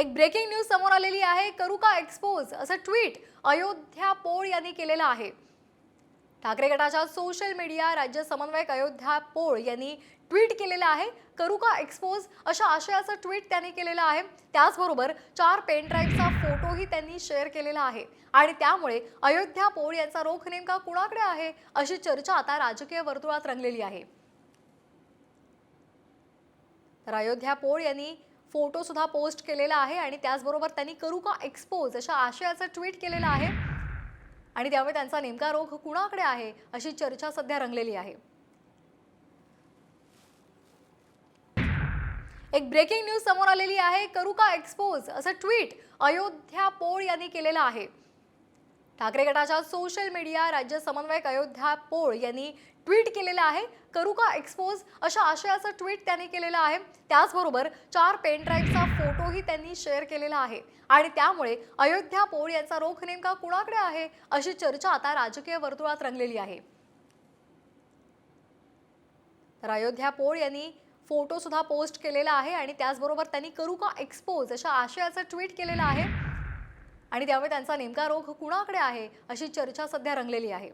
एक breaking news समोर आलेली आहे. करू का एक्सपोज असं ट्विट अयोध्या पोळ यांनी केलेलं आहे. ठाकरे गटाच्या सोशल मीडिया राज्य समन्वयक अयोध्या पोळ यांनी ट्विट केलेलं आहे. करू का एक्सपोज अशा आशयाचं ट्विट त्यांनी केलेलं आहे. त्याचबरोबर चार पेन ड्राईव्हचा फोटोही त्यांनी शेअर केलेला आहे. आणि त्यामुळे अयोध्या पोळ यांचा रोख नेमका कुणाकडे आहे अशी चर्चा आता राजकीय वर्तुळात रंगलेली आहे. तर अयोध्या पोळ यांनी फोटोसुद्धा पोस्ट केलेला आहे आणि त्याचबरोबर त्यांनी करू का एक्सपोज अशा आशयाचं ट्विट केलेलं आहे. आणि त्यामुळे त्यांचा नेमका रोग कुणाकडे आहे अशी चर्चा सध्या रंगलेली आहे. एक ब्रेकिंग न्यूज समोर आलेली आहे करू का एक्सपोज असं ट्विट अयोध्या पोळ यांनी केलेलं आहे. ठाकरे गटाच्या सोशल मीडिया राज्य समन्वयक अयोध्या पोळ यांनी ट्विट केलेलं आहे करू का एक्सपोज अशा आशयाचं ट्विट त्यांनी केलेलं आहे. त्याचबरोबर चार पेन ड्राईव्हचा फोटोही त्यांनी शेअर केलेला आहे. आणि त्यामुळे अयोध्या पोळ यांचा रोख नेमका कुणाकडे आहे अशी चर्चा आता राजकीय वर्तुळात रंगलेली आहे. तर अयोध्या पोळ यांनी फोटोसुद्धा पोस्ट केलेला आहे आणि त्याचबरोबर त्यांनी करू का एक्सपोज अशा आशयाचं ट्विट केलेलं आहे. आणि त्यामुळे त्यांचा नेमका रोग कुणाकडे आहे अशी चर्चा सध्या रंगलेली आहे.